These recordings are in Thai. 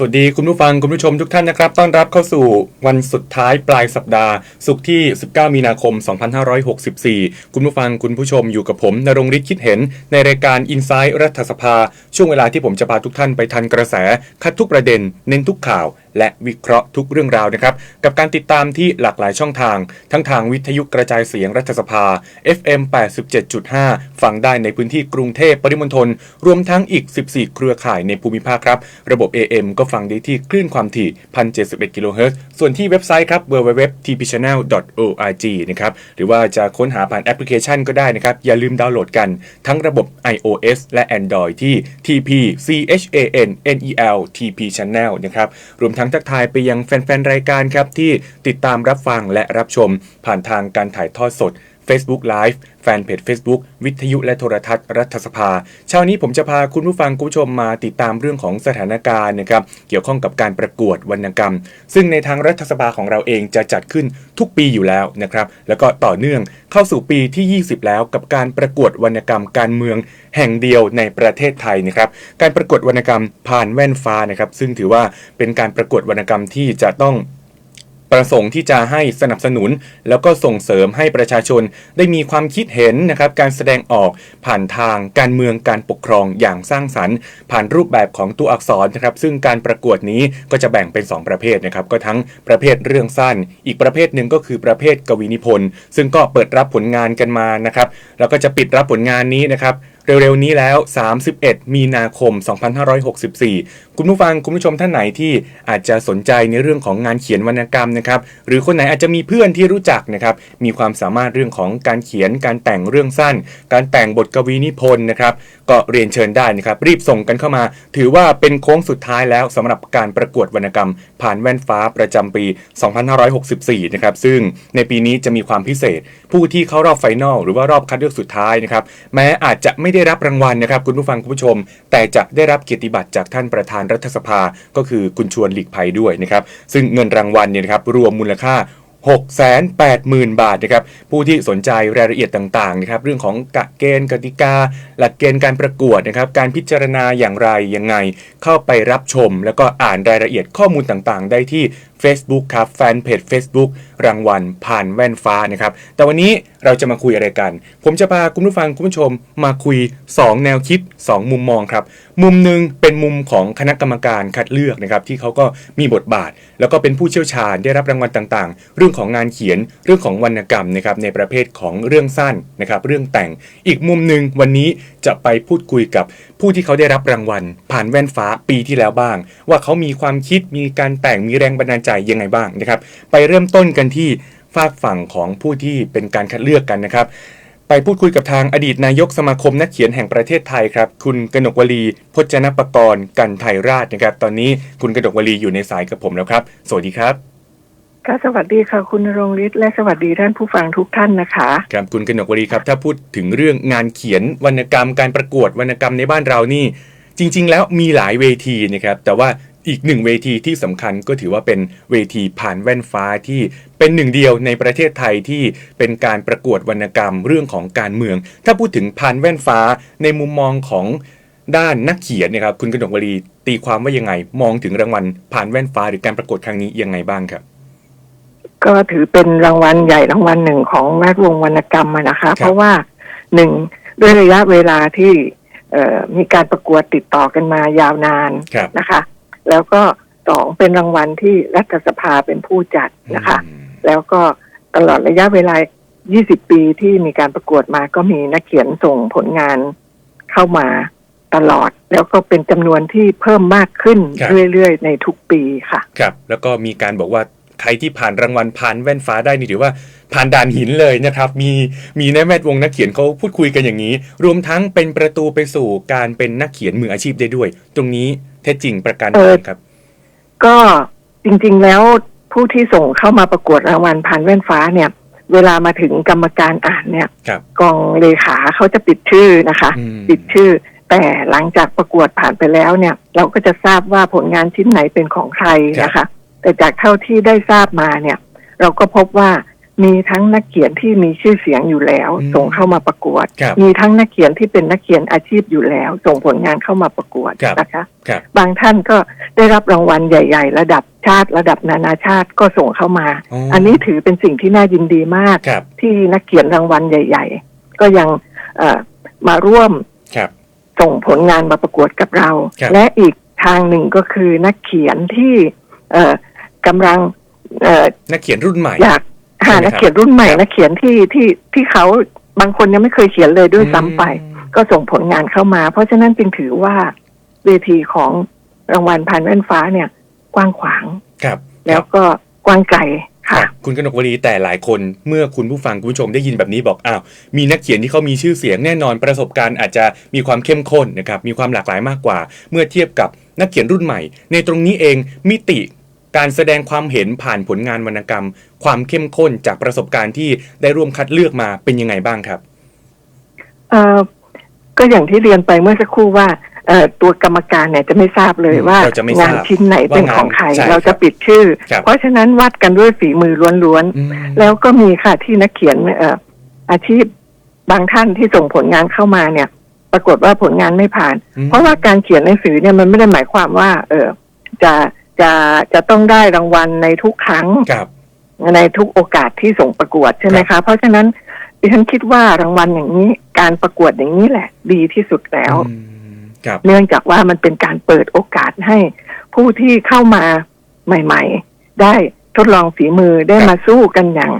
สวัสดีคุณผู้ฟังคุณผู้ชมทุกท่านนะครับต้อนรับเข้าสู่วันสุดท้ายปลายสัปดาห์สุขที่ 19 มีนาคม 2564 คุณผู้ฟังคุณผู้ชมอยู่กับผมนรงฤทธิ์คิดเห็น ในรายการ i n s i ซต์รัฐสภา ช่วงเวลาที่ผมจะพาทุกท่านไปทันกระแส คัดทุกประเด็น เน้นทุกข่าว และวิเคราะห์ทุกเรื่องราวนะครับ กับการติดตามที่หลากหลายช่องทาง ทั้งทางวิทยุกระจายเสียงรัฐสภา FM 87.5 ฟังได้ในพื้นที่กรุงเทพปริมณฑลรวมทั้งอีก 14 เครือข่ายในภูมิภาคครับ ระบบ AM ก็ฟังได้ที่คลื่นความถี่1,071กิโลเฮิรตซ์ส่วนที่เว็บไซต์ครับ www.tpchannel.org นะครับหรือว่าจะค้นหาผ่านแอปพลิเคชันก็ได้นะครับ อย่าลืมดาวน์โหลดกัน ทั้งระบบ iOS และ Android ที่ TP CHANNEL TP Channel นะครับรวมทั้งทักทายไปยังแฟนๆ รายการครับที่ติดตามรับฟังและรับชมผ่านทางการถ่ายทอดสด Facebook Live แฟนเพจ Facebook วิทยุและโทรทัศน์รัฐสภา เช้านี้ผมจะพาคุณผู้ฟังคุณผู้ชมมาติดตามเรื่องของสถานการณ์นะครับเกี่ยวข้องกับการประกวดวรรณกรรม ซึ่งในทางรัฐสภาของเราเองจะจัดขึ้นทุกปีอยู่แล้วนะครับแล้วก็ต่อเนื่องเข้าสู่ปีที่ 20 แล้วกับการประกวดวรรณกรรมการเมืองแห่งเดียวในประเทศไทยนะครับการประกวดวรรณกรรมผ่านแว่นฟ้านะครับซึ่งถือว่าเป็นการประกวดวรรณกรรมที่จะต้อง ประสงค์ที่จะให้สนับสนุน แล้วก็ส่งเสริมให้ประชาชนได้มีความคิดเห็นนะครับการแสดงออกผ่านทางการเมืองการปกครองอย่างสร้างสรรค์ ผ่านรูปแบบของตัวอักษรนะครับซึ่งการประกวดนี้ก็จะแบ่งเป็น 2 ประเภทนะครับก็ทั้งประเภทเรื่องสั้น อีกประเภทหนึ่งก็คือประเภทกวีนิพนธ์ซึ่งก็เปิดรับผลงานกันมานะครับแล้วก็จะปิดรับผลงานนี้นะครับ เร็วๆนี้แล้ว 31 มีนาคม 2564 คุณผู้ฟังคุณผู้ชมท่านไหนที่อาจจะสนใจในเรื่องของงานเขียนวรรณกรรมนะครับหรือคนไหนอาจจะมีเพื่อนที่รู้จักนะครับมีความสามารถเรื่องของการเขียนการแต่งเรื่องสั้น การแต่งบทกวีนิพนธ์นะครับก็เรียนเชิญได้นะครับรีบส่งกันเข้ามา ถือว่าเป็นโค้งสุดท้ายแล้วสำหรับการประกวดวรรณกรรม ผ่านแว่นฟ้าประจำปี 2564 นะครับซึ่งในปีนี้จะมีความพิเศษ ผู้ที่เข้ารอบไฟนอลหรือว่ารอบคัดเลือกสุดท้ายนะครับแม้อาจจะไม่ได้ได้รับรางวัลนะครับ คุณผู้ฟังคุณผู้ชม แต่จะได้รับเกียรติบัตรจากท่านประธานรัฐสภาก็คือคุณชวนหลีกภัยด้วยนะครับ ซึ่งเงินรางวัลเนี่ยนะครับรวมมูลค่า680,000 บาทนะครับผู้ที่สนใจรายละเอียดต่างๆนะครับเรื่องของกะเกณฑ์กติกา หลักเกณฑ์การประกวดนะครับการพิจารณาอย่างไรยังไง เข้าไปรับชม แล้วก็อ่านรายละเอียดข้อมูลต่างๆ ได้ที่ Facebook ครับแฟนเพจ Facebook รางวัลผ่านแว่นฟ้านะครับ แต่วันนี้เราจะมาคุยอะไรกัน ผมจะพาคุณผู้ฟังคุณผู้ชมมาคุย 2 แนวคิด 2 มุมมองครับ มุมหนึ่งเป็นมุมของคณะกรรมการคัดเลือกนะครับ ที่เขาก็มีบทบาท แล้วก็เป็นผู้เชี่ยวชาญได้รับรางวัลต่างๆ เรื่องของงานเขียนเรื่องของวรรณกรรมนะครับในประเภทของเรื่องสั้นนะครับเรื่องแต่งอีกมุมหนึ่งวันนี้จะไปพูดคุยกับผู้ที่เขาได้รับรางวัล ผ่านแว่นฟ้าปีที่แล้วบ้าง ว่าเขามีความคิดมีการแต่งมีแรงบันดาลใจยังไงบ้างนะครับ ไปเริ่มต้นกันที่ฝากฝั่งของผู้ที่เป็นการคัดเลือกกันนะครับไปพูดคุยกับทางอดีตนายกสมาคมนักเขียนแห่งประเทศไทยครับ คุณกนกวลี พจนปกรณ์กันไทยราชนะครับ ตอนนี้คุณกนกวลีอยู่ในสายกับผมแล้วครับ สวัสดีครับ ค่ะสวัสดีค่ะคุณรงฤทธิ์และสวัสดีท่านผู้ฟังทุกท่านนะคะครับคุณกนกวลีครับ ถ้าพูดถึงเรื่องงานเขียนวรรณกรรมการประกวดวรรณกรรมในบ้านเรานี่ จริง ๆ แล้วมีหลายเวทีนะครับ แต่ว่าอีกหนึ่งเวทีที่สำคัญก็ถือว่าเป็นเวทีผ่านแว่นฟ้าที่เป็นหนึ่งเดียวในประเทศไทยที่เป็นการประกวดวรรณกรรมเรื่องของการเมือง ถ้าพูดถึงผ่านแว่นฟ้าในมุมมองของด้านนักเขียนนะครับ คุณกนกวลีตีความว่ายังไง มองถึงรางวัลผ่านแว่นฟ้าหรือการประกวดครั้งนี้ยังไงบ้างครับ ก็ถือเป็นรางวัลใหญ่รางวัลหนึ่งของแวดวงวรรณกรรมอะนะคะ เพราะว่าหนึ่งด้วยระยะเวลาที่เอ่อมีการประกวดติดต่อกันมายาวนานครับนะคะ แล้วก็สองเป็นรางวัลที่รัฐสภาเป็นผู้จัดนะคะอืมแล้วก็ตลอดระยะเวลา 20 ปีที่มีการประกวดมาก็มีนักเขียนส่งผลงานเข้ามาตลอดแล้วก็เป็นจำนวนที่เพิ่มมากขึ้นเรื่อยๆ ในทุกปีค่ะ ครับ แล้วก็มีการบอกว่า ใครที่ผ่านรางวัลผ่านแว่นฟ้าได้นี่ถือว่าผ่านด่านหินเลยนะครับมีมีในแวดวงนักเขียนเขาพูดคุยกันอย่างนี้ รวมทั้งเป็นประตูไปสู่การเป็นนักเขียนมืออาชีพได้ด้วย ตรงนี้เท็จจริงประการเออครับ ก็จริงๆแล้วผู้ที่ส่งเข้ามาประกวดรางวัลผ่านแว่นฟ้าเนี่ย เวลามาถึงกรรมการอ่านเนี่ยครับกองเลขาเขาจะปิดชื่อนะคะอืมปิดชื่อ แต่หลังจากประกวดผ่านไปแล้วเนี่ย เราก็จะทราบว่าผลงานชิ้นไหนเป็นของใครนะคะ แต่จากเท่าที่ได้ทราบมาเนี่ย เราก็พบว่ามีทั้งนักเขียนที่มีชื่อเสียงอยู่แล้วอืมส่งเข้ามาประกวดครับมีทั้งนักเขียนที่เป็นนักเขียนอาชีพอยู่แล้ว ส่งผลงานเข้ามาประกวดครับนะคะครับบางท่านก็ได้รับรางวัลใหญ่ ๆ ระดับชาติระดับนานาชาติก็ส่งเข้ามาอันนี้ถือเป็นสิ่งที่น่ายินดีมากครับที่นักเขียนรางวัลใหญ่ ๆ ก็ยังเอ่อมาร่วมครับส่งผลงานมาประกวดกับเราครับและอีกทางหนึ่งก็คือนักเขียนที่เอ่อ กำลังเอ่อนักเขียนรุ่นใหม่อยากหาใช่ไหมครับนักเขียนรุ่นใหม่ครับนักเขียนที่ที่ที่เขาบางคนยังไม่เคยเขียนเลยด้วยซ้ำไปอืมก็ส่งผลงานเข้ามา เพราะฉะนั้นจึงถือว่าเวทีของรางวัลพันแว่นฟ้าเนี่ย กว้างขวางครับ แล้วก็กว้างไกลครัค่ะบคุณกนกวลีแต่หลายคนเมื่อคุณผู้ฟังคุณผู้ชมได้ยินแบบนี้บอกอ้าวมีนักเขียนที่เขามีชื่อเสียงแน่นอนประสบการณ์อาจจะมีความเข้มข้นนะครับมีความหลากหลายมากกว่า เมื่อเทียบกับนักเขียนรุ่นใหม่ ในตรงนี้เองมิติ การแสดงความเห็นผ่านผลงานวรรณกรรม ความเข้มข้นจากประสบการณ์ที่ได้ร่วมคัดเลือกมาเป็นยังไงบ้างครับเอ่อก็อย่างที่เรียนไปเมื่อสักครู่ว่าเอ่อตัวกรรมการเนี่ยจะไม่ทราบเลยอืมว่าเราจะไม่ทราบงานชิ้นไหนเป็นว่างานของใครใช่เราครัจะบปิดชื่อ ครับเพราะฉะนั้นวัดกันด้วยฝีมือล้วนอืม ๆ แล้วก็มีค่ะที่นักเขียนเอ่ออาชีพบางท่านที่ส่งผลงานเข้ามาเนี่ย ปรากฏว่าผลงานไม่ผ่าน อืม เพราะว่าการเขียนหนังสือเนี่ยมันไม่ได้หมายความว่า เออจะ จะจะต้องได้รางวัลในทุกครั้ง ครับ ในทุกโอกาสที่ส่งประกวดใช่ไหมคะ เพราะฉะนั้นดิฉันคิดว่ารางวัลอย่างนี้การประกวดอย่างนี้แหละ ดีที่สุดแล้ว อืมครับ เนื่องจากว่ามันเป็นการเปิดโอกาสให้ผู้ที่เข้ามาใหม่ ๆ ได้ทดลองฝีมือได้ครับมาสู้กันอย่าง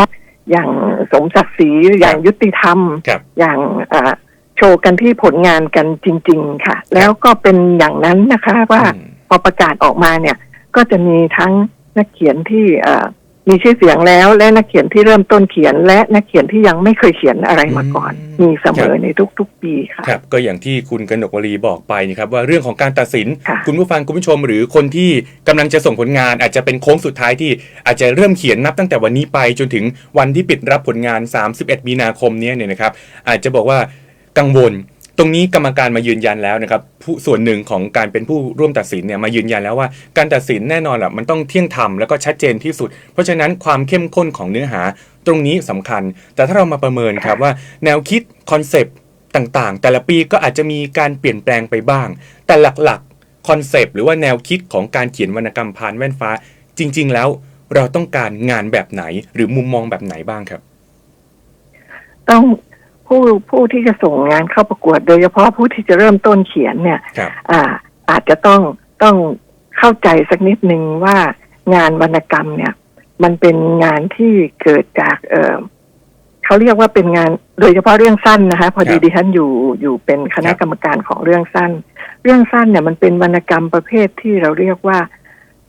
อย่างสมศักดิ์ศรีอย่างยุติธรรม ครับ อย่างเอ่อโชว์กันที่ผลงานกันจริง ๆ ค่ะ แล้วก็เป็นอย่างนั้นนะคะว่า อืม พอประกาศออกมาเนี่ย ก็จะมีทั้งนักเขียนที่เอ่อมีชื่อเสียงแล้ว และนักเขียนที่เริ่มต้นเขียน และนักเขียนที่ยังไม่เคยเขียนอะไรมาก่อนอืมมีเสมอในทุกๆปีค่ะครับ ก็อย่างที่คุณกนกวลีบอกไปนะครับว่าเรื่องของการตัดสินค่ะคุณผู้ฟังคุณผู้ชมหรือคนที่กำลังจะส่งผลงาน อาจจะเป็นโค้งสุดท้ายที่อาจจะเริ่มเขียนนับตั้งแต่วันนี้ไปจนถึงวันที่ปิดรับผลงาน 31 มีนาคมเนี้เนี่ยนะครับ อาจจะบอกว่ากังวล ตรงนี้กรรมการมายืนยันแล้วนะครับผู้ส่วนหนึ่งของการเป็นผู้ร่วมตัดสินเนี่ยมายืนยันแล้วว่าการตัดสินแน่นอนแหละมันต้องเที่ยงธรรมแล้วก็ชัดเจนที่สุด เพราะฉะนั้นความเข้มข้นของเนื้อหาตรงนี้สำคัญ แต่ถ้าเรามาประเมินครับว่า แนวคิดคอนเซปต์ต่างๆ แต่ละปีก็อาจจะมีการเปลี่ยนแปลงไปบ้าง แต่หลักๆคอนเซปต์หรือว่าแนวคิดของการเขียนวรรณกรรมพานแว่นฟ้า จริง ๆ แล้วเราต้องการงานแบบไหนหรือมุมมองแบบไหนบ้างครับต้อง ผู้ผู้ที่จะส่งงานเข้าประกวด โดยเฉพาะผู้ที่จะเริ่มต้นเขียนเนี่ยครับอ่าอาจจะต้องต้องเข้าใจสักนิดนึงว่างานวรรณกรรมเนี่ย มันเป็นงานที่เกิดจากเออเขาเรียกว่าเป็นงานโดยเฉพาะเรื่องสั้นนะคะ พอดีครับดิฉันอยู่อยู่เป็นคณะครับกรรมการของเรื่องสั้น เรื่องสั้นเนี่ยมันเป็นวรรณกรรมประเภทที่เราเรียกว่า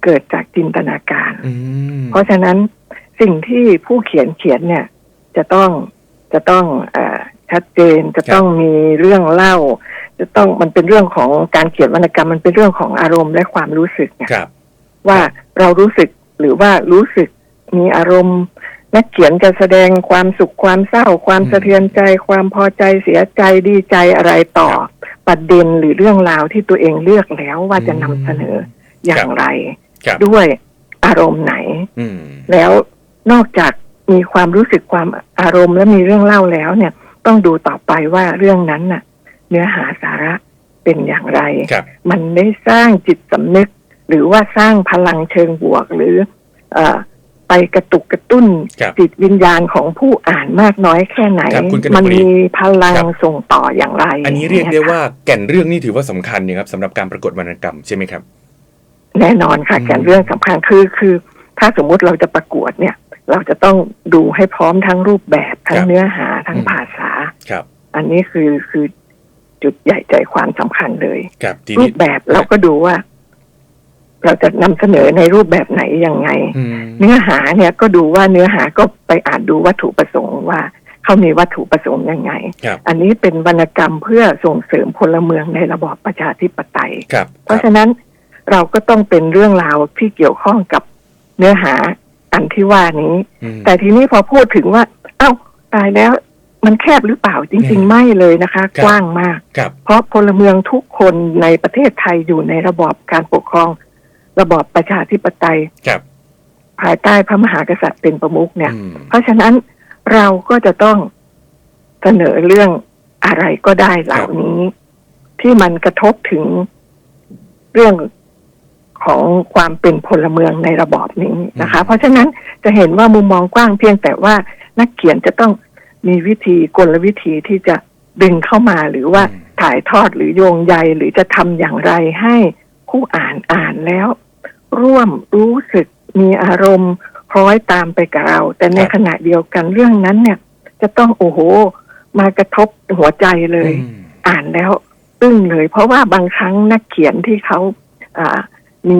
เกิดจากจินตนาการอืมเพราะฉะนั้นสิ่งที่ผู้เขียนเขียนเนี่ย จะต้องจะต้องเออ ชัดเจนจะต้องมีเรื่องเล่า จะต้องมันเป็นเรื่องของการเขียนวรรณกรรมมันเป็นเรื่องของอารมณ์และความรู้สึกเนี่ยครับว่าเรารู้สึกหรือว่ารู้สึกมีอารมณ์ นักเขียนจะแสดงความสุขความเศร้า ความอืมสะเทือนใจ ความพอใจเสียใจดีใจอะไรต่อครับประเด็นหรือเรื่องราวที่ตัวเองเลือกแล้วว่าจะนำเสนออย่างไรครับด้วยอารมณ์ไหนอืมแล้วนอกจากมีความรู้สึกความอารมณ์และมีเรื่องเล่าแล้วเนี่ย ต้องดูต่อไปว่าเรื่องนั้นน่ะ เนื้อหาสาระเป็นอย่างไรครับมันได้สร้างจิตสำนึก หรือว่าสร้างพลังเชิงบวกหรือเออไปกระตุกกระตุ้นครับจิตวิญญาณของผู้อ่านมากน้อยแค่ไหนครับคุณกนกวลีมันมีพลังครับส่งต่ออย่างไร อันนี้เรียกได้นี่ค่ะว่าแก่นเรื่องนี่ถือว่าสำคัญนะครับสำหรับการประกวดวรรณกรรมใช่ไหมครับ แน่นอนค่ะอืมแก่นเรื่องสำคัญคือคือ ถ้าสมมุติเราจะประกวดเนี่ย เราจะต้องดูให้พร้อมทั้งรูปแบบทั้งเนื้อหาทั้งภาษาครับ อันนี้คือคือจุดใหญ่ใจความสำคัญเลยครับทีรูนี้ปแบบเราก็ดูว่า เราจะนำเสนอในรูปแบบไหนยังไงอืมเนื้อหาเนี่ยก็ดูว่าเนื้อหาก็ไปอ่านดูวัตถุประสงค์ว่าเขามีวัตถุประสงค์ยังไงครับอันนี้เป็นวรรณกรรมเพื่อส่งเสริมพลเมืองในระบอบประชาธิปไตยครับเพราะฉะนั้นเราก็ต้องเป็นเรื่องราวที่เกี่ยวข้องกับเนื้อหา อันที่ว่านี้อืมแต่ทีนี้พอพูดถึงว่า เอ้าตายแล้วมันแคบหรือเปล่าจริง ๆ ไม่เลยนะคะครับกว้างมากครับเพราะพลเมืองทุกคนในประเทศไทยอยู่ในระบอบการปกครอง ระบอบประชาธิปไตยครับภายใต้พระมหากษัตริย์เป็นประมุขเนี่ยอืมเพราะฉะนั้นเราก็จะต้องเสนอเรื่องอะไรก็ได้เหล่านี้ ที่มันกระทบถึงเรื่อง ของความเป็นพลเมืองในระบอบนี้นะคะอืมเพราะฉะนั้นจะเห็นว่ามุมมองกว้างเพียงแต่ว่านักเขียนจะต้องมีวิธีกลวิธีที่จะดึงเข้ามาหรือว่าถ่ายทอดหรือโยงใยหรือจะทำอย่างไรให้ผู้อ่านอ่านแล้ว ร่วมรู้สึกมีอารมณ์คล้อยตามไปกับเรา แต่ในครับขณะเดียวกันเรื่องนั้นเนี่ย จะต้องโอ้โห มากระทบหัวใจเลยอืมอ่านแล้วอึ้งเลย เพราะว่าบางครั้งนักเขียนที่เขาอ่า มี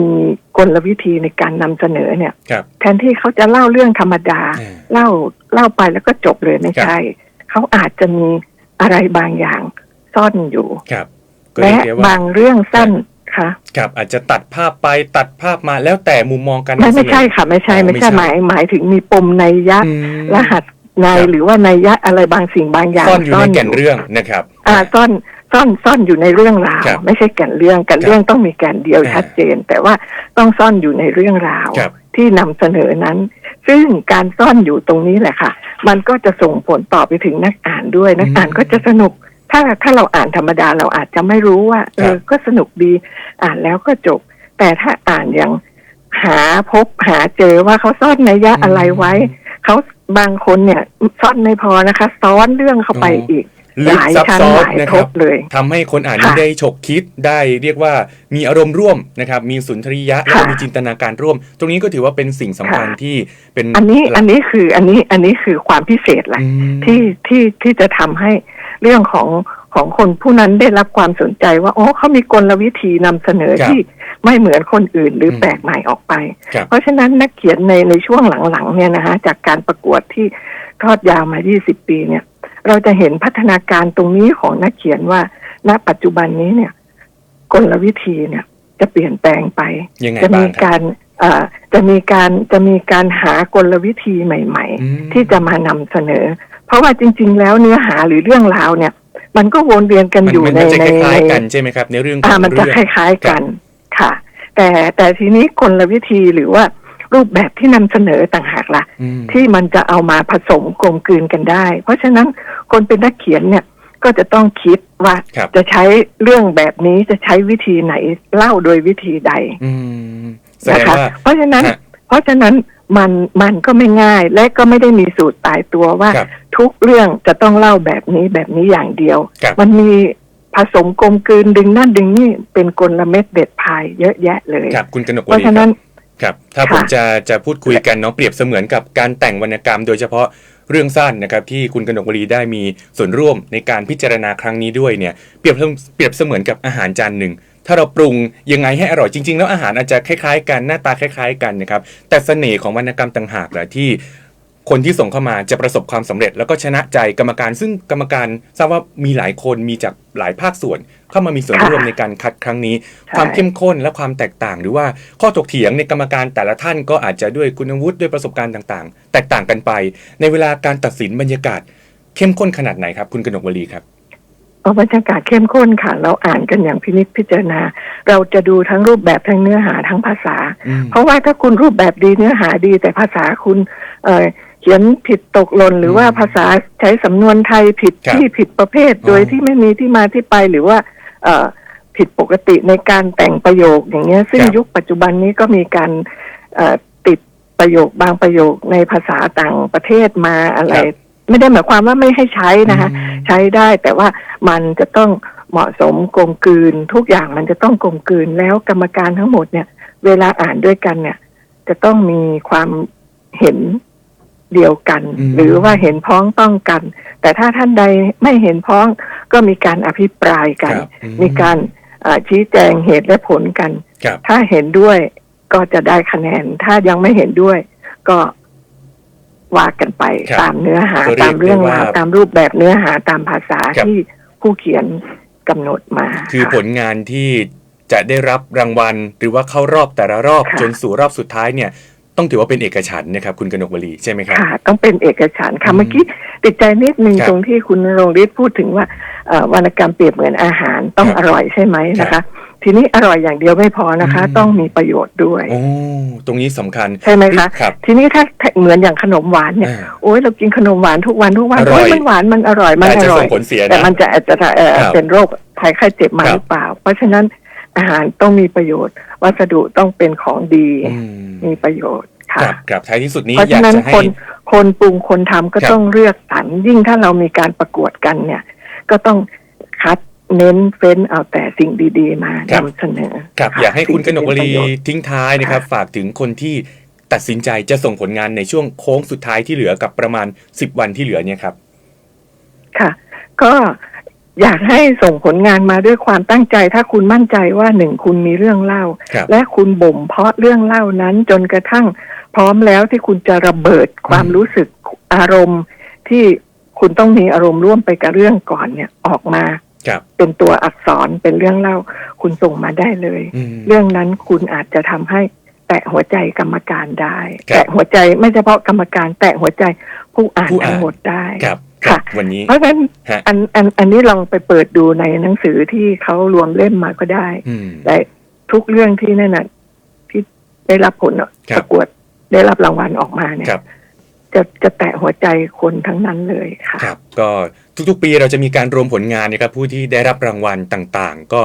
กลวิธีในการนำเสนอเนี่ย ครับ แทนที่เขาจะเล่าเรื่องธรรมดาอ่าเล่าเล่าไปแล้วก็จบเลยไม่ใช่ เขาอาจจะมีอะไรบางอย่างซ่อนอยู่ ครับก็เรียและกได้ว่า บางเรื่องสั้นค่ะ ครับอาจจะตัดภาพไปตัดภาพมาแล้วแต่มุมมองการไม่นำเสไม่นอใช่ค่ะ ไม่ใช่อ๋อไม่ไม่ใช่ใช่ หมายหมายถึงมีปมในยยะ อืม รหัสในครับ หรือว่าในยยะอะไรบางสิ่งบางอย่างซ่อนอยู่ในแก่นเรื่องนะครับ อ่าซ่อน ซ่อนซ่อนอยู่ในเรื่องราวครับไม่ใช่แก่นเรื่องแก่นเรื่องต้องมีแก่นเดียวอ่าชัดเจน แต่ว่าต้องซ่อนอยู่ในเรื่องราวครับที่นำเสนอนั้น ซึ่งการซ่อนอยู่ตรงนี้แหละค่ะ มันก็จะส่งผลต่อไปถึงนักอ่านด้วยนักอ่านก็จะสนุก ถ้าถ้าเราอ่านธรรมดาเราอาจจะไม่รู้ว่าเออก็สนุกดีอ่านแล้วก็จบ แต่ถ้าอ่านอย่างหาพบหาเจอว่าเขาซ่อนนัยยะอะไรไว้เขาบางคนเนี่ยซ่อนไม่พอนะคะ ซ้อนเรื่องเข้าไปอีก ลึหกลายซับชั้นซ้อหนลายนะทครับบเลยทำให้คนอ่านค่ะนี่ได้ฉกคิดได้เรียกว่ามีอารมณ์ร่วมนะครับมีสุนทรียะและค่ะมีจินตนาการร่วม ตรงนี้ก็ถือว่าเป็นสิ่งสำคัญค่ะที่เป็นอันนี้หลักอันนี้คืออันนี้อันนี้คือความพิเศษแหละอืมที่ที่ที่จะทำให้เรื่องของของคนผู้นั้นได้รับความสนใจว่าอ๋อเขามีกลวิธีนำเสนอครับที่ไม่เหมือนคนอื่นหรืออมแปลกใหม่ออกไปครับเพราะฉะนั้นนักเขียนในในช่วงหลังๆเนี่ยนะคะจากการประกวดที่ทอดยาวมา 20 ปีเนี่ย เราจะเห็นพัฒนาการตรงนี้ของนักเขียนว่า ณ ปัจจุบันนี้เนี่ย กลวิธีเนี่ย จะเปลี่ยนแปลงไปยังไงจะบ้ามีงครับการเอ่อจะมีการจะมีการหากลวิธีใหม่อืมๆที่จะมานำเสนอ เพราะว่าจริง ๆ แล้วเนื้อหาหรือเรื่องราวเนี่ย มันก็วนเวียนกันมันอยู่มันในมันจะในคล้ายในๆกันใช่ไหมครับ ในเรื่องขอ่าองมันจะเรื่องคล้าย ๆกันค่ะ แต่แต่ทีนี้กลวิธีหรือว่า รูปแบบที่นำเสนอต่างหากล่ะอืมที่มันจะเอามาผสมกลมกลืนกันได้ เพราะฉะนั้นคนเป็นนักเขียนเนี่ยก็จะต้องคิดว่าครับจะใช้เรื่องแบบนี้จะใช้วิธีไหนเล่าโดยวิธีใดอืมแสดนะงคะว่าเพราะฉะนั้นฮะเพราะฉะนั้นมันมันก็ไม่ง่ายและก็ไม่ได้มีสูตรตายตัวว่าครับทุกเรื่องจะต้องเล่าแบบนี้แบบนี้อย่างเดียวครับมันมีผสมกลมกลืนดึงนั่นดึงนี่เป็นกลเม็ดเด็ดพายเยอะแยะเลยครับคุณกนกเพวราะลีฉะคนั้รับน ครับถ้าผมจะจะพูดคุยกันเนาะเปรียบเสมือนกับการแต่งวรรณกรรม โดยเฉพาะเรื่องสั้นนะครับที่คุณกนกวลีได้มีส่วนร่วมในการพิจารณาครั้งนี้ด้วยเนี่ยเปรียบเสมเปรียบเสมือนกับอาหารจานหนึ่งถ้าเราปรุงยังไงให้อร่อยจริง ๆ แล้วอาหารอาจจะคล้ายๆ กันหน้าตาคล้าย ๆ กันนะครับแต่เสน่ห์ของวรรณกรรมต่างหากแหละที่ คนที่ส่งเข้ามาจะประสบความสำเร็จ แล้วก็ชนะใจกรรมการซึ่งกรรมการทราบว่ามีหลายคนมีจากหลายภาคส่วน เข้ามามีส่วนค่ะร่วมในการคัดครั้งนี้ใช่ความเข้มข้นและความแตกต่าง หรือว่าข้อถกเถียงในกรรมการแต่ละท่านก็อาจจะด้วยคุณวุฒิด้วยประสบการณ์ต่างๆ แตกต่างกันไป ในเวลาการตัดสินบรรยากาศ เข้มข้นขนาดไหนครับ คุณกนกวลีครับเอาบรรยากาศเข้มข้นค่ะ เราอ่านกันอย่างพินิจพิจารณา เราจะดูทั้งรูปแบบทั้งเนื้อหาทั้งภาษาอืมเพราะว่าถ้าคุณรูปแบบดีเนื้อหาดีแต่ภาษาคุณเอ่อ เขียนผิดตกหล่นหรือว่าอืมภาษาใช้สำนวนไทยผิดครับที่ผิดประเภทอ๋อโดยที่ไม่มีที่มาที่ไปหรือว่าเอ่อผิดปกติในการแต่งประโยคอย่างเงี้ย ซึ่งครับยุคปัจจุบันนี้ก็มีการเอ่อติดประโยคบางประโยคในภาษาต่างประเทศมาอะไรครับไม่ได้หมายความว่าไม่ให้ใช้นะคะอืมใช้ได้แต่ว่ามันจะต้องเหมาะสมกลมกลืน ทุกอย่างมันจะต้องกลมกลืนแล้วกรรมการทั้งหมดเนี่ย เวลาอ่านด้วยกันเนี่ย จะต้องมีความเห็น เดียวกันอืมหรือว่าเห็นพ้องต้องกัน แต่ถ้าท่านใดไม่เห็นพ้องก็มีการอภิปรายกันครับอืมีการเอ่อชี้แจงเหตุและผลกันครับถ้าเห็นด้วยก็จะได้คะแนน ถ้ายังไม่เห็นด้วย ก็ว่ากันไปครับตามเนื้อหาก็เรียกตามเรื่องราวได้ว่าตามรูปแบบเนื้อหาตามภาษาครับที่ผู้เขียนกำหนดมา คือผค่ะลงานที่จะได้รับรางวัล หรือว่าเข้ารอบแต่ละรอบค่ะจนสู่รอบสุดท้ายเนี่ย ต้องถือว่าเป็นเอกฉันท์นะครับคุณกนกวลีใช่ไหมครับ ค่ะ ต้องเป็นเอกฉันท์ค่ะอืมเมื่อกี้ติดใจนิดนึงครับตรงที่คุณณรงค์ฤทธิ์พูดถึงว่าเอ่อวรรณกรรมเปรียบเหมือนอาหารต้องครับอร่อยใช่ไหมนะครัคะ บทีนี้อร่อยอย่างเดียวไม่พอนะคะ อืม ต้องมีประโยชน์ด้วย โอ้ตรงนี้สำคัญใช่ไหมคะ ครับทีนี้ถ้าถ้าเหมือนอย่างขนมหวานเนี่ย อ่า โอ้ยเรากินขนมหวานทุกวันทุกวันอร่อย โอ้ยมันหวานมันอร่อยมันแต่อจะร่อส่ย งผลเสียแต่นะ มันจะอาจจะเอ่อครับเป็นโรคภัยไข้เจ็บมาครับหรือเปล่า เพราะฉะนั้นอาหารต้องมีประโยชน์ วัสดุต้องเป็นของดีอืมมีประโยชน์คค่ะรับครับท้ายที่สุดนี้เพราะอยาฉะกนั้นจะให้คนคนปรุงคนทำก็ครับต้องเลือกสรรยิ่งถ้าเรามีการประกวดกันเนี่ย ก็ต้องคัดเน้นเฟ้นเอาแต่สิ่งดี ๆ มานำเสนอครับค่ะอยากให้คุณกสิ่งนที่กวเป็ลีประโยชน์ทิ้งท้ายนะครับ ฝากถึงคนที่ตัดสินใจจะส่งผลงานในช่วงโค้งสุดท้ายที่เหลือกับประมาณ 10 วันที่เหลือเนี่ยครับ ค่ะ ก็ อยากให้ส่งผลงานมาด้วยความตั้งใจ ถ้าคุณมั่นใจว่าหนึ่งคุณมีเรื่องเล่าครับและคุณบ่มเพาะเรื่องเล่านั้นจนกระทั่ง พร้อมแล้วที่คุณจะระเบิดความอืมรู้สึกอารมณ์ที่คุณต้องมีอารมณ์ร่วมไปกับเรื่องก่อนเนี่ยออกมาครับเป็นตัวอักษรเป็นเรื่องเล่า คุณส่งมาได้เลยอืมเรื่องนั้นคุณอาจจะทำให้แตะหัวใจกรรมการได้ครับแตะหัวใจไม่เฉพาะกรรมการ แตะหัวใจผู้อ่านผู้อ่านทั้งหมดได้ ครับคค่ะรับวันนี้ เพราะฉะนั้นฮะอันอันอันนี้ลองไปเปิดดูในหนังสือที่เขารวมเล่มมาก็ได้อืมแต่ทุกเรื่องที่นั่นน่ะที่ได้รับผลครับประกวดได้รับรางวัลออกมาเนี่ยครับจะจะแตะหัวใจคนทั้งนั้นเลยค่ะครับ ก็ทุกๆ ปีเราจะมีการรวมผลงานนะครับผู้ที่ได้รับรางวัลต่างๆ ก็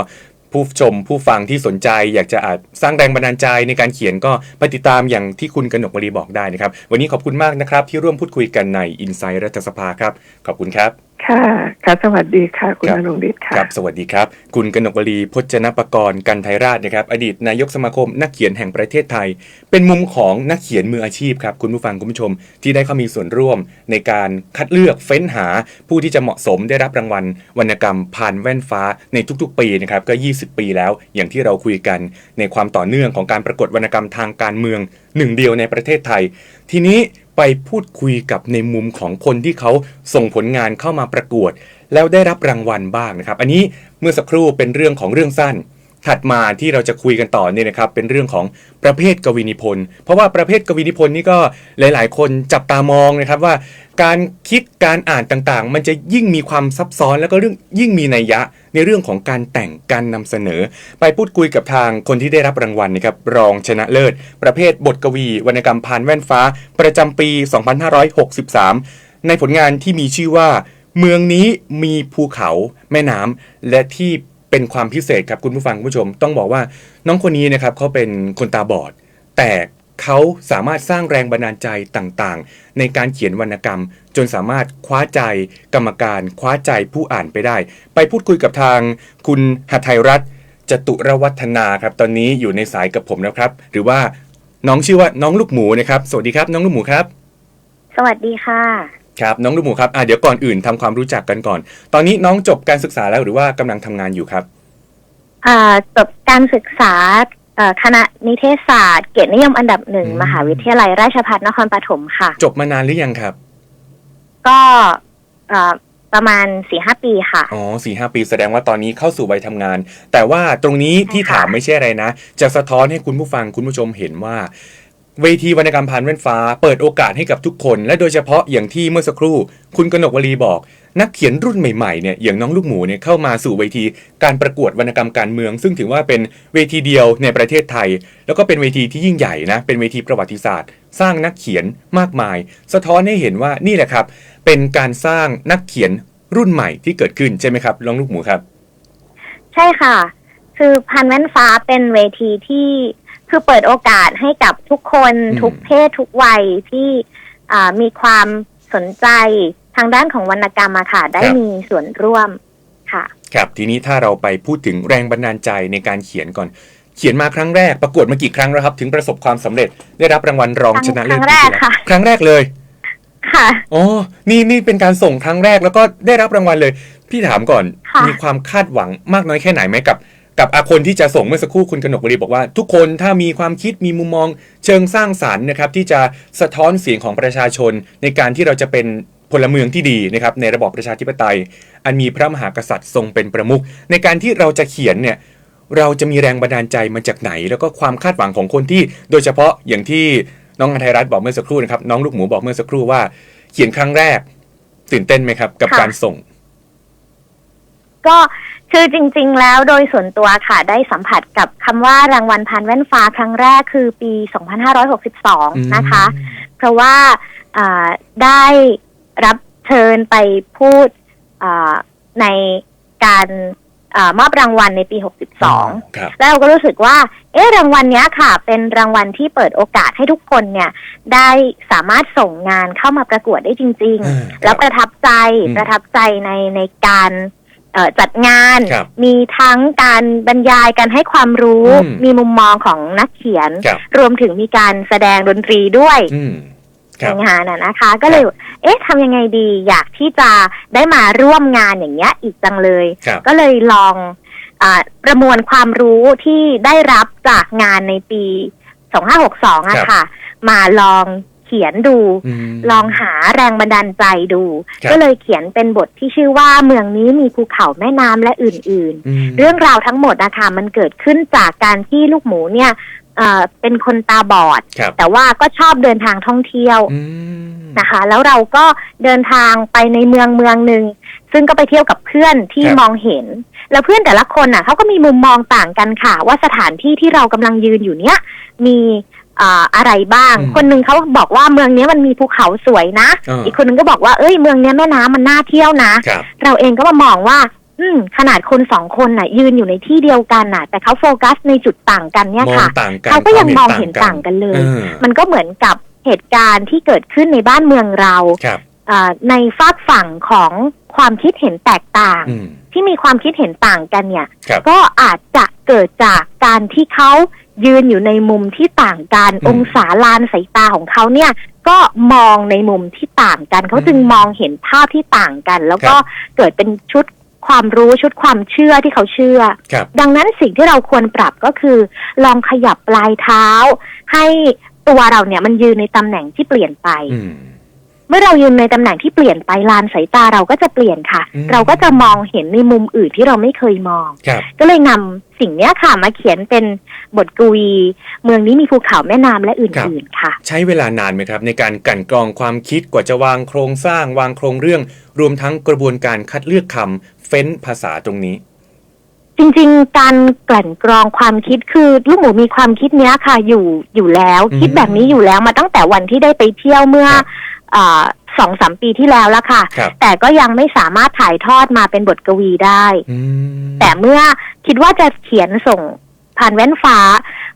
ผู้ชมผู้ฟังที่สนใจ อยากจะอาจสร้างแรงบันดาลใจในการเขียนก็ไปติดตามอย่างที่คุณกนกวลีบอกได้นะครับ วันนี้ขอบคุณมากนะครับที่ร่วมพูดคุยกันใน i n s i ซต์รัฐสภาครับ ขอบคุณครับ ค่ะ ค่ะ สวัสดีค่ะ คุณครับนรงฤทธิ์ค่ะครับ สวัสดีครับ คุณกนกวลีพจนปกรณ์กันไทยราชนะครับ อดีตนายกสมาคมนักเขียนแห่งประเทศไทย เป็นมุมของนักเขียนมืออาชีพครับ คุณผู้ฟังคุณผู้ชม ที่ได้เข้ามีส่วนร่วมในการคัดเลือกเฟ้นหาผู้ที่จะเหมาะสมได้รับรางวัลวรรณกรรมผ่านแว่นฟ้าในทุกๆ ปีนะครับ ก็ 20 ปีแล้ว อย่างที่เราคุยกันในความต่อเนื่องของการประกวดวรรณกรรมทางการเมือง หนึ่งเดียวในประเทศไทย ทีนี้ ไปพูดคุยกับในมุมของคนที่เขาส่งผลงานเข้ามาประกวด แล้วได้รับรางวัลบ้างนะครับ อันนี้เมื่อสักครู่เป็นเรื่องของเรื่องสั้น ถัดมาที่เราจะคุยกันต่อเนี่ยนะครับเป็นเรื่องของประเภทกวีนิพนธ์เพราะว่าประเภทกวีนิพนธ์นี่ก็หลาย ๆ คนจับตามองนะครับว่า การคิดการอ่านต่างๆ มันจะยิ่งมีความซับซ้อนแล้วก็เรื่องยิ่งมีนัยยะในเรื่องของการแต่งการนำเสนอ ไปพูดคุยกับทางคนที่ได้รับรางวัลนะครับรองชนะเลิศ ประเภทบทกวี วรรณกรรมพานแว่นฟ้า ประจำปี 2563 ในผลงานที่มีชื่อว่า เมืองนี้มีภูเขาแม่น้ำและที่ เป็นความพิเศษครับคุณผู้ฟังคุณผู้ชม ต้องบอกว่าน้องคนนี้นะครับเขาเป็นคนตาบอด แต่เขาสามารถสร้างแรงบันดาลใจต่างๆ ในการเขียนวรรณกรรม จนสามารถคว้าใจกรรมการ คว้าใจผู้อ่านไปได้ ไปพูดคุยกับทาง คุณหัทไทยรัฐจตุรวัฒนาครับ ตอนนี้อยู่ในสายกับผมนะครับ หรือว่าน้องชื่อว่าน้องลูกหมูนะครับ สวัสดีครับ น้องลูกหมูครับ สวัสดีค่ะ ครับน้องลูกหมูครับอะเดี๋ยวก่อนอื่นทำความรู้จักกันก่อน ตอนนี้น้องจบการศึกษาแล้วหรือว่ากำลังทำงานอยู่ครับอ่าจบการศึกษาเอ่อคณะนิเทศศาสตร์ เกียรตินิยมอันดับหนึ่งอืมมหาวิทยาลัยราชภัฏนครปฐมค่ะ จบมานานหรือยังครับ ก็เอ่อประมาณสี่ห้าปีค่ะ อ๋อสี่ห้าปีแสดงว่าตอนนี้เข้าสู่วัยทำงาน แต่ว่าตรงนี้ที่ใช่ค่ะถามไม่ใช่อะไรนะ จะสะท้อนให้คุณผู้ฟังคุณผู้ชมเห็นว่า เวทีวรรณกรรมผ่านแว่นฟ้า เปิดโอกาสให้กับทุกคน และโดยเฉพาะอย่างที่เมื่อสักครู่ คุณกนกวลีบอก นักเขียนรุ่นใหม่ๆเนี่ยอย่างน้องลูกหมูเนี่ยเข้ามาสู่เวทีการประกวดวรรณกรรมการเมือง ซึ่งถือว่าเป็นเวทีเดียวในประเทศไทย แล้วก็เป็นเวทีที่ยิ่งใหญ่นะเป็นเวทีประวัติศาสตร์ สร้างนักเขียนมากมาย สะท้อนให้เห็นว่านี่แหละครับ เป็นการสร้างนักเขียนรุ่นใหม่ที่เกิดขึ้นใช่ไหมครับน้องลูกหมูครับ ใช่ค่ะ คือพันแว่นฟ้าเป็นเวทีที่ คือเปิดโอกาสให้กับทุกคนอืมทุกเพศทุกวัยที่อ่ามีความสนใจทางด้านของวรรณกรรมอะค่ะ ได้มีส่วนร่วมค่ะ ครับทีนี้ถ้าเราไปพูดถึงแรงบันดาลใจในการเขียนก่อน เขียนมาครั้งแรกประกวดมากี่ครั้งแล้วครับ ถึงประสบความสำเร็จได้รับรางวัลรองชนะเลิศครั้งแรกค่ะ ครั้งแรกเลยค่ะอ๋อนี่นี่เป็นการส่งครั้งแรกแล้วก็ได้รับรางวัลเลย พี่ถามก่อนค่ะมีความคาดหวังมากน้อยแค่ไหนไหมกับ กับอาคนที่จะส่งเมื่อสักครู่คุณกนกวลีบอกว่า ทุกคนถ้ามีความคิดมีมุมมอง เชิงสร้างสรรค์นะครับที่จะสะท้อนเสียงของประชาชน ในการที่เราจะเป็นพลเมืองที่ดีนะครับในระบอบประชาธิปไตย อันมีพระมหากษัตริย์ทรงเป็นประมุขในการที่เราจะเขียนเนี่ยเราจะมีแรงบันดาลใจมาจากไหน แล้วก็ความคาดหวังของคนที่ โดยเฉพาะอย่างที่น้องอัญไทยรัฐบอกเมื่อสักครู่นะครับน้องลูกหมูบอกเมื่อสักครู่ว่า เขียนครั้งแรกตื่นเต้นไหมครับ กับการส่ง ก็คือจริง ๆ แล้วโดยส่วนตัวค่ะ ได้สัมผัสกับคำว่ารางวัลพันแว่นฟ้าครั้งแรกคือปี 2562 นะคะ เพราะว่าอ่าได้รับเชิญไปพูดอ่าในการอามอบรางวัลในปี 62ครับแล้วเราก็รู้สึกว่า เอ๊ะรางวัลเนี้ยค่ะ เป็นรางวัลที่เปิดโอกาสให้ทุกคนเนี่ย ได้สามารถส่งงานเข้ามาประกวดได้จริงอ่าๆแล้วประทับใจอืมประทับใจในในการเอ่อ จัดงาน ครับมีทั้งการบรรยายการให้ความรู้ อืมมีมุมมองของนักเขียน ครับ รวมถึงมีการแสดงดนตรีด้วยอืมคในรับงานน่ะนะคะ ก็เลย เอ๊ะทำยังไงดี อยากที่จะได้มาร่วมงานอย่างเงี้ยอีกจังเลย ครับ ก็เลยลองอาประมวลความรู้ที่ได้รับจากงานในปี 2562อะค่ะ มาลอง เขียนดูอืมลองหาแรงบันดาลใจดูครับก็เลยเขียนเป็นบทที่ชื่อว่าเมืองนี้มีภูเขาแม่น้ำและอื่นอืมๆเรื่องราวทั้งหมดนะคะมันเกิดขึ้นจากการที่ลูกหมูเนี่ยเอ่อเป็นคนตาบอดครับแต่ว่าก็ชอบเดินทางท่องเที่ยวอืมนะคะ แล้วเราก็เดินทางไปในเมืองเมืองหนึ่งซึ่งก็ไปเที่ยวกับเพื่อนที่ครับมองเห็น แล้วเพื่อนแต่ละคนน่ะเขาก็มีมุมมองต่างกันค่ะ ว่าสถานที่ที่เรากำลังยืนอยู่เนี้ยมี อ่าอะไรบ้างอืมคนหนึ่งเขาบอกว่าเมืองเนี้ยมันมีภูเขาสวยนะอ่าอีกคนหนึ่งก็บอกว่าเอ้ยเมืองเนี้ยแม่น้ำมันน่าเที่ยวนะครับเราเองก็มามองว่า อืมขนาดคนสองคนน่ะ ยืนอยู่ในที่เดียวกันน่ะ แต่เขาโฟกัสในจุดต่างกันเนี่ยมองค่ะต่างกันเขาก็ยังมองควเห็นต่างกันเลยออมันก็เหมือนกับเหตุการณ์ที่เกิดขึ้นในบ้านเมืองเราครับอ่าในฝากฝั่งของความคิดเห็นแตกต่างอืมที่มีความคิดเห็นต่างกันเนี่ยครับก็อาจจะเกิดจาก การที่เขายืนอยู่ในมุมที่ต่างกันอืมองศาลานสายตาของเขาเนี่ยก็มองในมุมที่ต่างกัน เขาจึงอืมมองเห็นภาพที่ต่างกัน แล้วก็ครับเกิดเป็นชุดความรู้ชุดความเชื่อที่เขาเชื่อครับดังนั้นสิ่งที่เราควรปรับก็คือ ลองขยับปลายเท้า ให้ตัวเราเนี่ยมันยืนในตำแหน่งที่เปลี่ยนไปอืม เมื่อเรายืนในตำแหน่งที่เปลี่ยนไปลานสายตาเราก็จะเปลี่ยนค่ะ อืม เราก็จะมองเห็นในมุมอื่นที่เราไม่เคยมอง ครับ ก็เลยนำสิ่งเนี้ยค่ะมาเขียนเป็นบทกวี เมืองนี้มีภูเขาแม่น้ำและอื่นๆค่ะ ใช้เวลานานไหมครับ ในการกลั่นกรองความคิดกว่าจะวางโครงสร้าง วางโครงเรื่อง รวมทั้งกระบวนการคัดเลือกคำเฟ้นภาษาตรงนี้ จริงๆ การกลั่นกรองความคิดคือลูกหมูมีความคิดเนี้ยค่ะอยู่อยู่แล้ว อืมคิดแบบนี้อยู่แล้วมาตั้งแต่วันที่ได้ไปเที่ยวเมื่อครับอา สองสามปีที่แล้วแล้วค่ะ ครับ แต่ก็ยังไม่สามารถถ่ายทอดมาเป็นบทกวีได้ อืมแต่เมื่อคิดว่าจะเขียนส่งผ่านแว่นฟ้า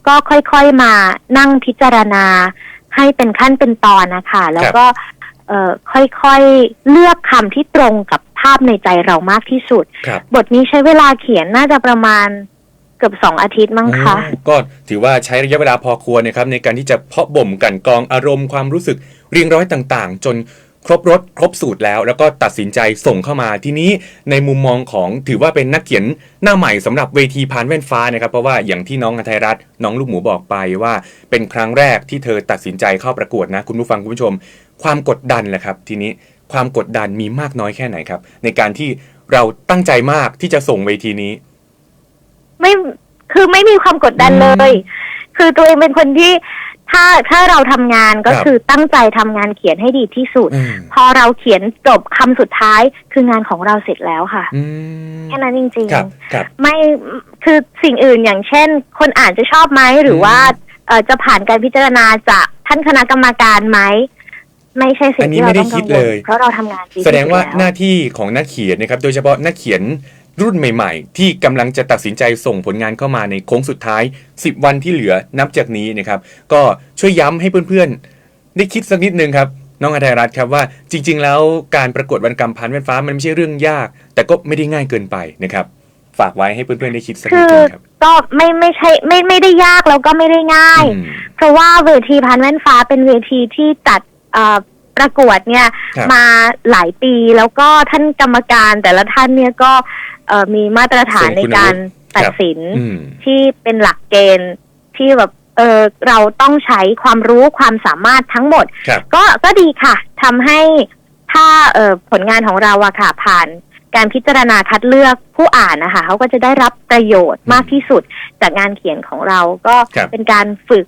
ก็ค่อยๆมานั่งพิจารณา ให้เป็นขั้นเป็นตอนนะคะ แล้วก็เอ่อค่อยๆเลือกคำที่ตรงกับภาพในใจเรามากที่สุด ครับ บทนี้ใช้เวลาเขียนน่าจะประมาณ เกือบสองอาทิตย์มั้งคะก็ถือว่าใช้ระยะเวลาพอควรนะครับในการที่จะเพาะบ่มกันกองอารมณ์ความรู้สึกเรียงร้อยต่างๆ จนครบรถครบสูตรแล้ว แล้วก็ตัดสินใจส่งเข้ามาทีนี้ในมุมมองของถือว่าเป็นนักเขียนหน้าใหม่สำหรับเวทีพานแว่นฟ้านะครับเพราะว่าอย่างที่น้องอไทยรัฐน้องลูกหมูบอกไปว่า เป็นครั้งแรกที่เธอตัดสินใจเข้าประกวดนะ คุณผู้ฟังคุณผู้ชม ความกดดันแหละครับ ทีนี้ความกดดันมีมากน้อยแค่ไหนครับ ในการที่เราตั้งใจมากที่จะส่งเวทีนี้ ไม่คือไม่มีความกดดันอืมเลย คือตัวเองเป็นคนที่ถ้าถ้าเราทำงานก็ครับคือตั้งใจทำงานเขียนให้ดีที่สุดอืมพอเราเขียนจบคำสุดท้ายคืองานของเราเสร็จแล้วค่ะอืมแค่นั้นจริงครับครับๆไม่คือสิ่งอื่นอย่างเช่น คนอ่านจะชอบไหมหรืออมว่าเอ่อจะผ่านการพิจารณาจากท่านคณะกรรมการไหมไม่ใช่สิ่อังนนี้ที่เราไม่ได้ต้องคิกัดงวเลลยเพราะเราทำงานดีแสดงว่าที่สุหน้าที่ของนักเขียนนะครับ โดยเฉพาะนักเขียน รุ่นใหม่ๆ ที่กำลังจะตัดสินใจส่งผลงานเข้ามาในโค้งสุดท้าย 10 วันที่เหลือนับจากนี้นะครับก็ช่วยย้ำให้เพื่อนๆ ได้คิดสักนิดนึงครับน้องอาไทยรัฐครับว่าจริง ๆ แล้วการประกวดวันกรรมพันแว่นฟ้ามันไม่ใช่เรื่องยาก แต่ก็ไม่ได้ง่ายเกินไปนะครับฝากไว้ให้เพื่อนๆได้คิดสักนิคืดอนึงครับก็ไม่ไม่ใช่ไม่ไม่ได้ยากแล้วก็ไม่ได้ง่ายอืมเพราะว่าเวทีพันแว่นฟ้าเป็นเวทีที่จัดเอ่อประกวดเนี่ยครับมาหลายปีแล้วก็ท่านกรรมการแต่ละท่านเนี่ยก็เอ่อ มีมาตรฐานในการตัดสินอืมที่เป็นหลักเกณฑ์ที่แบบเออเราต้องใช้ความรู้ความสามารถทั้งหมดครับก็ก็ดีค่ะทำให้ถ้าเอ่อผลงานของเราอะค่ะ ผ่านการพิจารณาคัดเลือกผู้อ่านนะคะเขาก็จะได้รับประโยชน์มากที่สุดจากงานเขียนของเราก็ครับเป็นการฝึก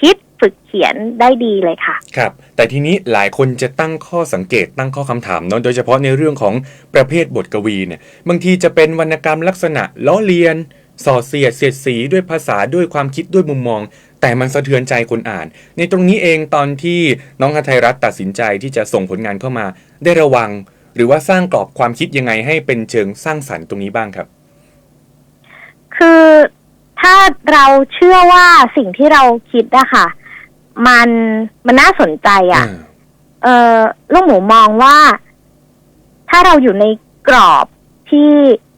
คิด ฝึกฝึกเขียนได้ดีเลยค่ะ ครับ แต่ทีนี้หลายคนจะตั้งข้อสังเกตตั้งข้อคำถามเนาะโดยเฉพาะในเรื่องของประเภทบทกวีเนี่ยบางทีจะเป็นวรรณกรรมลักษณะล้อเลียนส่อเสียดเสียดสีด้วยภาษาด้วยความคิดด้วยมุมมอง แต่มันสะเทือนใจคนอ่าน ในตรงนี้เองตอนที่น้องฮาไทยรัฐตัดสินใจที่จะส่งผลงานเข้ามา ได้ระวัง หรือว่าสร้างกรอบความคิดยังไงให้เป็นเชิงสร้างสรรค์ตรงนี้บ้างครับ คือถ้าเราเชื่อว่าสิ่งที่เราคิดอะค่ะ มันมันน่าสนใจอะอ่าเออลูกหมูมองว่า ถ้าเราอยู่ในกรอบที่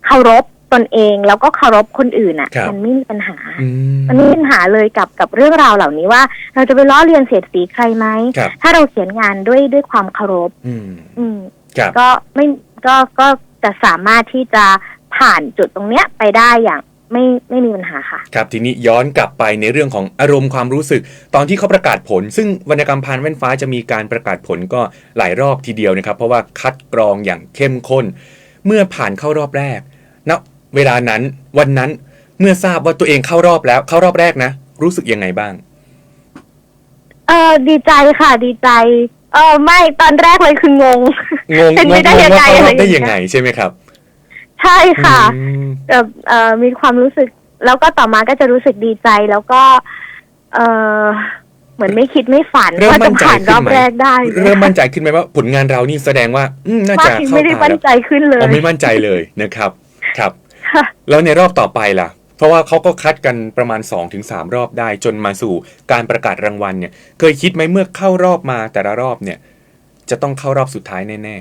เคารพตนเองแล้วก็เคารพคนอื่นอะครับมันไม่มีปัญหาอืมมันไม่มีปัญหาเลยกับกับเรื่องราวเหล่านี้ว่า เราจะไปล้อเลียนเสียดสีใครไหมครับถ้าเราเขียนงานด้วยด้วยความเคารพ อืมอืมครับก็ไม่ก็ก็จะสามารถที่จะผ่านจุดตรงเนี้ยไปได้อย่าง ไม่ไม่มีปัญหาค่ะ ครับทีนี้ย้อนกลับไปในเรื่องของอารมณ์ความรู้สึก ตอนที่เขาประกาศผล ซึ่งวรรณกรรมพานแว่นฟ้าจะมีการประกาศผลก็หลายรอบทีเดียวนะครับ เพราะว่าคัดกรองอย่างเข้มข้น เมื่อผ่านเข้ารอบแรกณเวลานั้นวันนั้นเมื่อทราบว่าตัวเองเข้ารอบแล้ว เข้ารอบแรกนะ รู้สึกยังไงบ้าง เออดีใจค่ะ ดีใจ เออไม่ตอนแรกเลยคืองงงงเป็นงไปงได้ยังว่าไงเข้ารอบอะไรอย่างเงี้ยได้ยังไงใช่ไหมครับ ใช่ค่ะอืมแบบเออมีความรู้สึก แล้วก็ต่อมาก็จะรู้สึกดีใจแล้วก็ เออเหมือนไม่คิดไม่ฝันเริ่มว่ามั่จะนใจผ่านรขึ้อนบไหมแรกได้เริ่มมั่นใจขึ้นไหมว่าผลงานเรานี่แสดงว่าอืมน่าจะไม่เข้าไม่ได้ทางมั่นแล้วใจขึ้นเลยผมไม่มั่นใจเลยนะครับ ครับ ค่ะ แล้วในรอบต่อไปล่ะ เพราะว่าเขาก็คัดกันประมาณ2-3รอบได้จนมาสู่การประกาศรางวัลเนี่ย เคยคิดไหมเมื่อเข้ารอบมาแต่ละรอบเนี่ย จะต้องเข้ารอบสุดท้ายแน่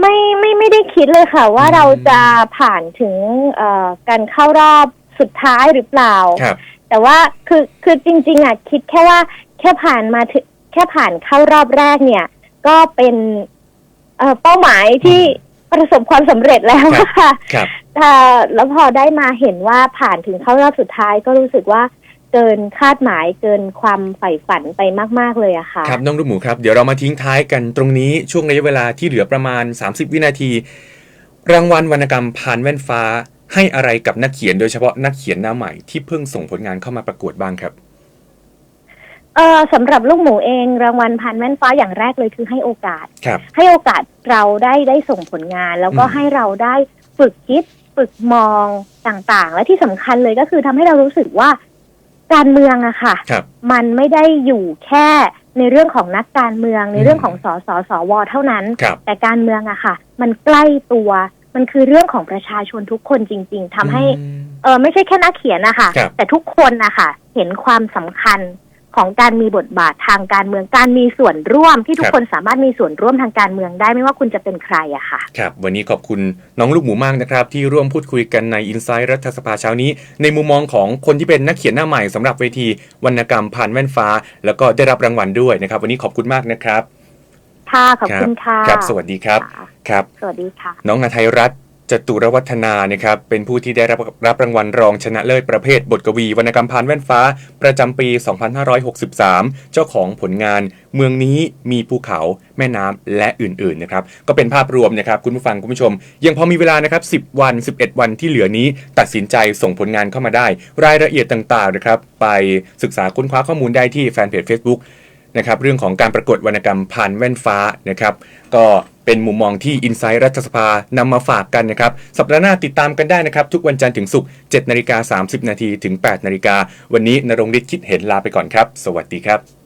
ไม่ไม่ไม่ได้คิดเลยค่ะ ว่าอืมเราจะผ่านถึงเอ่อการเข้ารอบสุดท้ายหรือเปล่าๆครับแต่ว่าคือคือจริง ๆอะคิดแค่ว่าแค่ผ่านมาถึงแค่ผ่านเข้ารอบแรกเนี่ย ก็เป็นเอ่อเป้าหมายที่ประสบความสำเร็จแล้วครับค่ะ ครับ แต่แล้วพอได้มาเห็นว่าผ่านถึงเข้ารอบสุดท้ายก็รู้สึกว่า เกินคาดหมายเกินความใฝ่ฝันไปมาก ๆ เลยอะค่ะ ครับน้องลูกหมูครับ เดี๋ยวเรามาทิ้งท้ายกันตรงนี้ช่วงระยะเวลาที่เหลือประมาณ 30 วินาที รางวัลวรรณกรรมพานแว่นฟ้าให้อะไรกับนักเขียนโดยเฉพาะนักเขียนหน้าใหม่ที่เพิ่งส่งผลงานเข้ามาประกวดบ้างครับ เออสำหรับลูกหมูเองรางวัลพันแว่นฟ้าอย่างแรกเลยคือให้โอกาส ครับ ให้โอกาสเราได้ได้ส่งผลงาน แล้วก็อืม ให้เราได้ฝึกคิด ฝึกมองต่างๆ และที่สำคัญเลยก็คือทำให้เรารู้สึกว่า การเมืองอะค่ะ ครับ มันไม่ได้อยู่แค่ในเรื่องของนักการเมืองในเรื่องของสสสวเท่านั้น ครับ แต่การเมืองอะค่ะ มันใกล้ตัว มันคือเรื่องของประชาชนทุกคนจริง ๆทำให้ อืม เออไม่ใช่แค่นักเขียนนะคะครับ แต่ทุกคนนะคะเห็นความสำคัญ ของการมีบทบาททางการเมืองการมีส่วนร่วม ที่ทุกคนสามารถมีส่วนร่วมทางการเมืองได้ไม่ว่าคุณจะเป็นใครอะค่ะ ครับ วันนี้ขอบคุณน้องลูกหมูมากนะครับ ที่ร่วมพูดคุยกันใน i n s i ซ e ์รัฐสภาเช้านี้ ในมุมมองของคนที่เป็นนักเขียนหน้าใหม่สำหรับเวทีวรรณกรรมผ่านแว่นฟ้า แล้วก็ได้รับรางวัลด้วยนะครับ วันนี้ขอบคุณมากนะครับค่ะขอบคุณค่ะครับ สวัสดีครับค่ะครับ สวัสดีค่ะ น้องอาไทยรัฐ จตุรวัฒนานะครับเป็นผู้ที่ได้รับรับรางวัลรองชนะเลิศประเภทบทกวี วรรณกรรมพานแว่นฟ้า ประจำปี 2563 เจ้าของผลงาน เมืองนี้มีภูเขาแม่น้ำและอื่นๆนะครับก็เป็นภาพรวมนะครับคุณผู้ฟังคุณผู้ชม ยังพอมีเวลานะครับ 10 วัน 11 วันที่เหลือนี้ ตัดสินใจส่งผลงานเข้ามาได้ รายละเอียดต่างๆนะครับไปศึกษาค้นคว้าข้อมูลได้ที่แฟนเพจ Facebook นะครับเรื่องของการประกวดวรรณกรรมผ่านแว่นฟ้านะครับก็เป็นมุมมองที่อินไซต์รัฐสภานำมาฝากกันนะครับ สัปดาห์หน้าติดตามกันได้นะครับ ทุกวันจันทร์ถึงศุกร์7นาฬิกา30 นาทีถึง 8 นาฬิกา วันนี้นรงฤทธิ์คิดเห็นลาไปก่อนครับ สวัสดีครับ